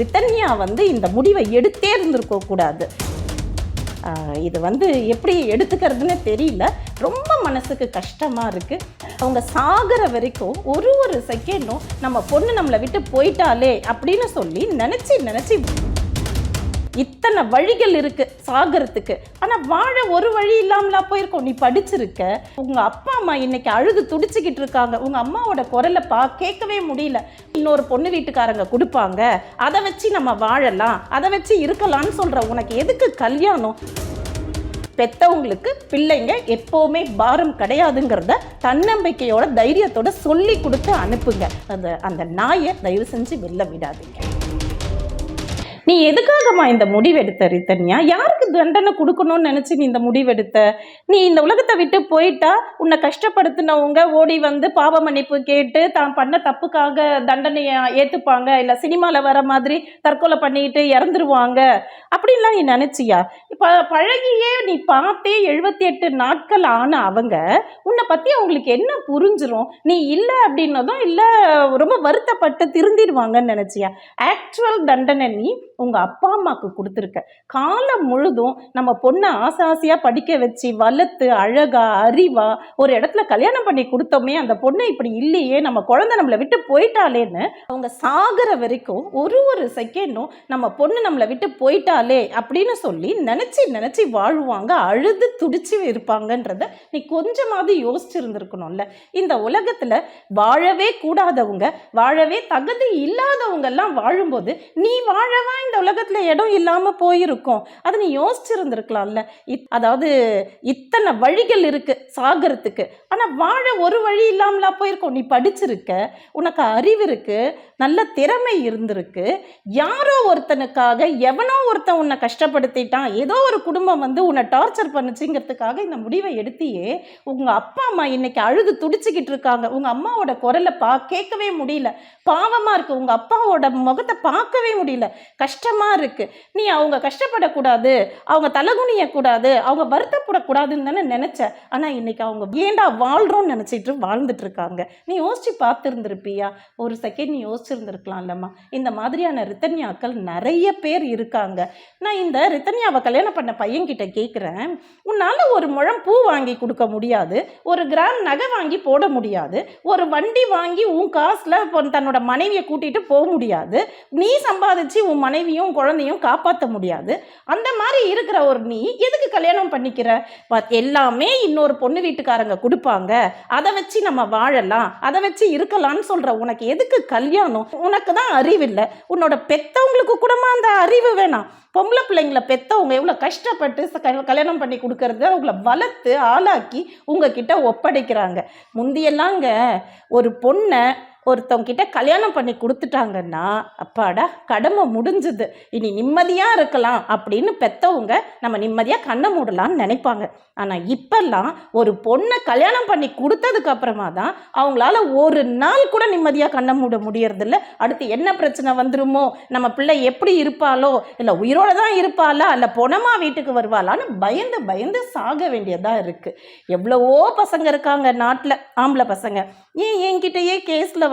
ரித்தன்யா வந்து இந்த முடிவை எடுத்தே இருந்திருக்க கூடாது. இது வந்து எப்படி எடுத்துக்கிறதுன்னு தெரியல. ரொம்ப மனசுக்கு கஷ்டமாக இருக்குது அவங்க சாகிற வரைக்கும் ஒரு ஒரு செகண்டும் நம்ம பொண்ணு நம்மளை விட்டு போயிட்டாலே அப்படின்னு சொல்லி நினச்சி நினச்சி இத்தனை வழிகள் இருக்கு சாகிறதுக்கு. ஆனால் வாழ ஒரு வழி இல்லாமலா போயிருக்கோம். நீ படிச்சிருக்க உங்க அப்பா அம்மா இன்னைக்கு அழுது துடிச்சுக்கிட்டு இருக்காங்க. உங்க அம்மாவோட குரலை பா கேட்கவே முடியல. இன்னொரு பொண்ணு வீட்டுக்காரங்க கொடுப்பாங்க. அதை வச்சு நம்ம வாழலாம். அதை வச்சு இருக்கலாம்னு சொல்ற உனக்கு எதுக்கு கல்யாணம்? பெத்தவங்களுக்கு பிள்ளைங்க எப்போவுமே பாரம் கிடையாதுங்கிறத தன்னம்பிக்கையோட தைரியத்தோட சொல்லி கொடுத்து அனுப்புங்க. அந்த அந்த நாயை தயவு செஞ்சு வெளில விடாதீங்க. நீ எதுக்காகம்மா இந்த முடிவெடுத்த ரித்தன்யா? யாருக்கு தண்டனை கொடுக்கணும்னு நினச்சி நீ இந்த முடிவெடுத்த? நீ இந்த உலகத்தை விட்டு போயிட்டா உன்னை கஷ்டப்படுத்தினவங்க ஓடி வந்து பாவ மன்னிப்பு கேட்டு தான் பண்ண தப்புக்காக தண்டனையை ஏற்றுப்பாங்க இல்லை சினிமாவில் வர மாதிரி தற்கொலை பண்ணிக்கிட்டு இறந்துருவாங்க. அப்படின்லாம் நீ நினச்சியா? இப்போ பழகியே நீ பார்த்தே எழுபத்தி எட்டு நாட்கள் ஆன அவங்க உன்னை பற்றி அவங்களுக்கு என்ன புரிஞ்சிரும்? நீ இல்லை அப்படின்னதும் இல்லை ரொம்ப வருத்தப்பட்டு திருந்திடுவாங்கன்னு நினச்சியா? ஆக்சுவல் தண்டனை நீ உங்கள் அப்பா அம்மாவுக்கு கொடுத்துருக்க. காலம் முழுதும் நம்ம பொண்ணை ஆசை ஆசையாக படிக்க வச்சு வளர்த்து அழகா அறிவா ஒரு இடத்துல கல்யாணம் பண்ணி கொடுத்தோமே அந்த பொண்ணு இப்படி இல்லையே நம்ம குழந்தை நம்மளை விட்டு போயிட்டாலேன்னு அவங்க சாகிற வரைக்கும் ஒரு ஒரு செகண்டும் நம்ம பொண்ணு நம்மளை விட்டு போயிட்டாலே அப்படின்னு சொல்லி நினச்சி நினச்சி வாழ்வாங்க அழுது துடிச்சு இருப்பாங்கன்றத நீ கொஞ்சமாவது யோசிச்சிருந்துருக்கணும்ல. இந்த உலகத்தில் வாழவே கூடாதவங்க வாழவே தகுதி இல்லாதவங்க எல்லாம் வாழும்போது நீ வாழவா இந்த உலகத்துல இடம் இல்லாமல் போயிருக்கோம். அதை நீ யோசிச்சிருந்துருக்கலாம்ல. இத்- அதாவது இத்தனை வழிகள் இருக்கு சாகிறதுக்கு. ஆனா வாழ ஒரு வழி இல்லாமலா போயிருக்கோம். நீ படிச்சிருக்க உனக்கு அறிவு இருக்கு நல்ல திறமை இருந்திருக்கு. யாரோ ஒருத்தனுக்காக எவனோ ஒருத்தன் உன்னை கஷ்டப்படுத்திட்டான். ஏதோ ஒரு குடும்பம் வந்து உன்னை டார்ச்சர் பண்ணுச்சுங்கிறதுக்காக இந்த முடிவை எடுத்தியே உங்கள் அப்பா அம்மா இன்னைக்கு அழுது துடிச்சுக்கிட்டு இருக்காங்க. உங்கள் அம்மாவோட குரலை பா கேட்கவே முடியல. பாவமாக இருக்குது உங்கள் அப்பாவோட முகத்தை பார்க்கவே முடியல. கஷ்டமாக இருக்குது நீ அவங்க கஷ்டப்படக்கூடாது. அவங்க தலகுனியக்கூடாது. அவங்க வருத்தப்படக்கூடாதுன்னு தானே நினச்ச. ஆனால் இன்னைக்கு அவங்க ஏண்டா வாழ்கிறோன்னு நினச்சிட்டு வாழ்ந்துட்டு இருக்காங்க. நீ யோசிச்சு பார்த்துருந்துருப்பியா? ஒரு செகண்ட் நீ யோசிச்சிருந்துருக்கலாம்லம்மா இந்த மாதிரியான ரித்தன்யாக்கள் நிறைய பேர் இருக்காங்க. நான் இந்த ரித்தன்யாவை கல்யாணம் பண்ண பையன்கிட்ட கேட்குறேன் உன்னால் ஒரு முழம் பூ வாங்கி கொடுக்க முடியாது. ஒரு கிராம் நகை வாங்கி போட முடியாது. ஒரு வண்டி வாங்கி உன் காசில் இப்போ தன்னோட மனைவியை கூட்டிகிட்டு போக முடியாது. நீ சம்பாதிச்சு உன் மனைவியும் குழந்தையும் காப்பாற்ற முடியாது. அந்த மாதிரி இருக்கிற ஒரு நீ எதுக்கு கல்யாணம் பண்ணிக்கிற? எல்லாமே இன்னொரு பொண்ணு வீட்டுக்காரங்க கொடுப்பாங்க. அதை வச்சு நம்ம வாழலாம். அதை வச்சு இருக்கலாம்னு சொல்கிற உனக்கு எதுக்கு கல்யாணம்? உனக்கு தான் அறிவு இல்லை. உன்னோட பெத்தவங்களுக்கு கூடமா அந்த அறிவு வேணாம். பொம்பளை பிள்ளைங்கள பெத்தவங்க எவ்வளோ கஷ்டப்பட்டு கல்யாணம் பண்ணி கொடுக்கறது அவங்கள வளர்த்து ஆளாக்கி உங்ககிட்ட ஒப்படைக்கிறாங்க. முந்தியெல்லாங்க ஒரு பொண்ணை ஒருத்தவங்கிட்ட கல்யாணம் பண்ணி கொடுத்துட்டாங்கன்னா அப்பாடா கடமை முடிஞ்சுது. இனி நிம்மதியாக இருக்கலாம் அப்படின்னு பெத்தவங்க நம்ம நிம்மதியாக கண்ணை மூடலான்னு நினைப்பாங்க. ஆனால் இப்போல்லாம் ஒரு பொண்ணை கல்யாணம் பண்ணி கொடுத்ததுக்கு அப்புறமா தான் அவங்களால ஒரு நாள் கூட நிம்மதியாக கண்ணை மூட முடியறதில்ல. அடுத்து என்ன பிரச்சனை வந்துருமோ நம்ம பிள்ளை எப்படி இருப்பாளோ இல்லை உயிரோட தான் இருப்பாளா இல்லை பொணமா வீட்டுக்கு வருவாளான்னு பயந்து பயந்து சாக வேண்டியதாக இருக்குது எவ்வளவோ பசங்க இருக்காங்க நாட்டில் ஆம்பளை பசங்க. ஏன் என்கிட்டயே கேஸில்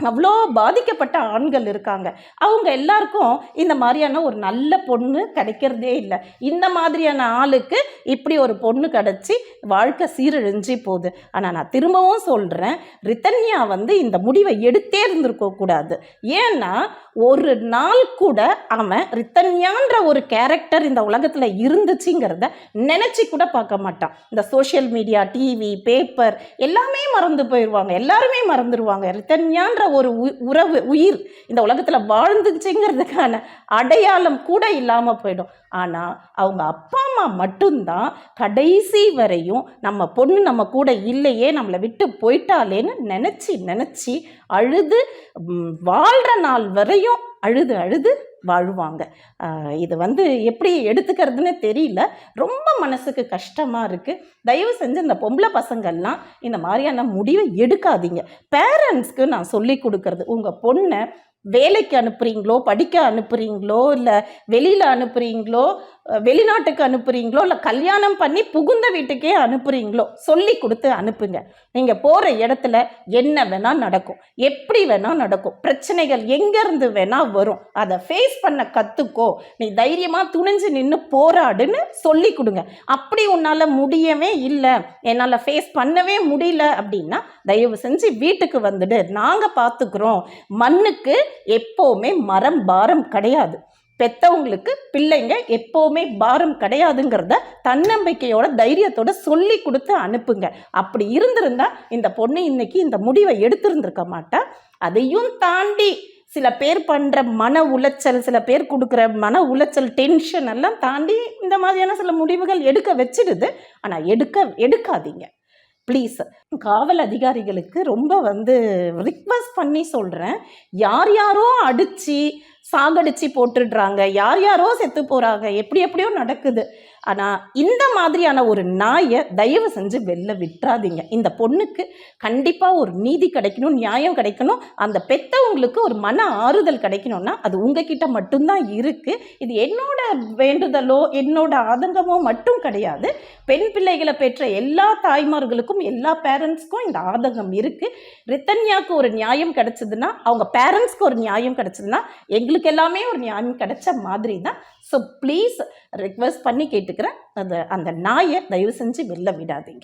அவ்வளோ பாதிக்கப்பட்ட ஆண்கள் இருக்காங்க. அவங்க எல்லாருக்கும் இந்த மாதிரியான ஒரு நல்ல பொண்ணு கிடைக்கிறதே இல்லை. இந்த மாதிரியான ஆளுக்கு இப்படி ஒரு பொண்ணு கிடச்சி வாழ்க்கை சீரழிஞ்சு போகுது. ஆனால் நான் திரும்பவும் சொல்கிறேன் ரித்தன்யா வந்து இந்த முடிவை எடுத்தே இருந்திருக்கக்கூடாது ஏன்னா ஒரு நாள் கூட அவன் ரித்தன்யான்ற ஒரு கேரக்டர் இந்த உலகத்தில் இருந்துச்சுங்கிறத நினச்சி கூட பார்க்க மாட்டான். இந்த சோஷியல் மீடியா டிவி பேப்பர் எல்லாமே மறந்து போயிடுவாங்க எல்லாருமே மறந்துடுவாங்க ரித்தன்யான்ற ஒரு உ- உறவு உயிர் இந்த உலகத்தில் வாழ்ந்துச்சுங்கிறதுக்கான அடையாளம் கூட இல்லாமல் போயிடும். ஆனால் அவங்க அப்பா அம்மா மட்டும்தான் கடைசி வரையும் நம்ம பொண்ணு நம்ம கூட இல்லையே நம்மளை விட்டு போயிட்டாலேன்னு நினச்சி நினச்சி அழுது வாழ்கிற நாள் வரையும் அழுது அழுது வாழ்வாங்க. இது வந்து எப்படி எடுத்துக்கிறதுன்னு தெரியல. ரொம்ப மனசுக்கு கஷ்டமாக இருக்குது தயவு செஞ்சு இந்த பொம்பளை பசங்கள்லாம் இந்த மாதிரியான முடிவை எடுக்காதீங்க. பேரண்ட்ஸ்க்கு நான் சொல்லி கொடுக்கறது உங்கள் பொண்ணை வேலைக்கு அனுப்புகிறீங்களோ படிக்க அனுப்புகிறீங்களோ இல்லை வெளியில் அனுப்புகிறீங்களோ வெளிநாட்டுக்கு அனுப்புறீங்களோ இல்லை கல்யாணம் பண்ணி புகுந்த வீட்டுக்கே அனுப்புறீங்களோ சொல்லி கொடுத்து அனுப்புங்க. நீங்கள் போகிற இடத்துல என்ன வேணால் நடக்கும். எப்படி வேணால் நடக்கும். பிரச்சனைகள் எங்கேருந்து வேணால் வரும். அதை ஃபேஸ் பண்ண கற்றுக்கோ நீ தைரியமாக துணிஞ்சு நின்று போராடுன்னு சொல்லி கொடுங்க. அப்படி உன்னால் முடியவே இல்லை. என்னால் ஃபேஸ் பண்ணவே முடியல அப்படின்னா தயவு செஞ்சு வீட்டுக்கு வந்துடு. நாங்கள் பார்த்துக்குறோம் மண்ணுக்கு எப்போவுமே மரம் பாரம் கிடையாது. பெத்தவங்களுக்கு பிள்ளைங்க எப்போவுமே பாரம் கிடையாதுங்கிறத தன்னம்பிக்கையோட தைரியத்தோட சொல்லி கொடுத்து அனுப்புங்க. அப்படி இருந்திருந்தா இந்த பொண்ணு இன்னைக்கு இந்த முடிவை எடுத்திருந்திருக்க மாட்டா. அதையும் தாண்டி சில பேர் பண்ணுற மன உளைச்சல் சில பேர் கொடுக்குற மன உளைச்சல் டென்ஷன் எல்லாம் தாண்டி இந்த மாதிரியான சில முடிவுகள் எடுக்க வச்சிடுது. ஆனால் எடுக்க எடுக்காதீங்க. ப்ளீஸ் காவல் அதிகாரிகளுக்கு ரொம்ப வந்து ரிக்வஸ்ட் பண்ணி சொல்கிறேன் யார் யாரோ அடித்து சாகடிச்சு போட்டுடுறாங்க. யார் யாரோ செத்து போகிறாங்க எப்படி எப்படியோ நடக்குது. ஆனால் இந்த மாதிரியான ஒரு நாயை தயவு செஞ்சு வெளில விட்டுறாதீங்க. இந்த பொண்ணுக்கு கண்டிப்பாக ஒரு நீதி கிடைக்கணும் நியாயம் கிடைக்கணும். அந்த பெத்தவங்களுக்கு ஒரு மன ஆறுதல் கிடைக்கணும்னா அது உங்ககிட்ட மட்டும்தான் இருக்குது இது என்னோட வேண்டுதலோ என்னோட ஆதங்கமோ மட்டும் கிடையாது. பெண் பிள்ளைகளை பெற்ற எல்லா தாய்மார்களுக்கும் எல்லா பேரண்ட்ஸ்க்கும் இந்த ஆதங்கம் இருக்குது ரித்தன்யாவுக்கு ஒரு நியாயம் கிடைச்சதுன்னா அவங்க பேரண்ட்ஸ்க்கு ஒரு நியாயம் கிடைச்சதுன்னா எங்களுக்கு எல்லாமே ஒரு நியாயம் கிடைச்ச மாதிரி தான் ஸோ ப்ளீஸ் ரிக்வெஸ்ட் பண்ணி கேட்டு கேட்டுக்கிறேன் அந்த அந்த நாயை தயவு செஞ்சு வெளில விடாதீங்க.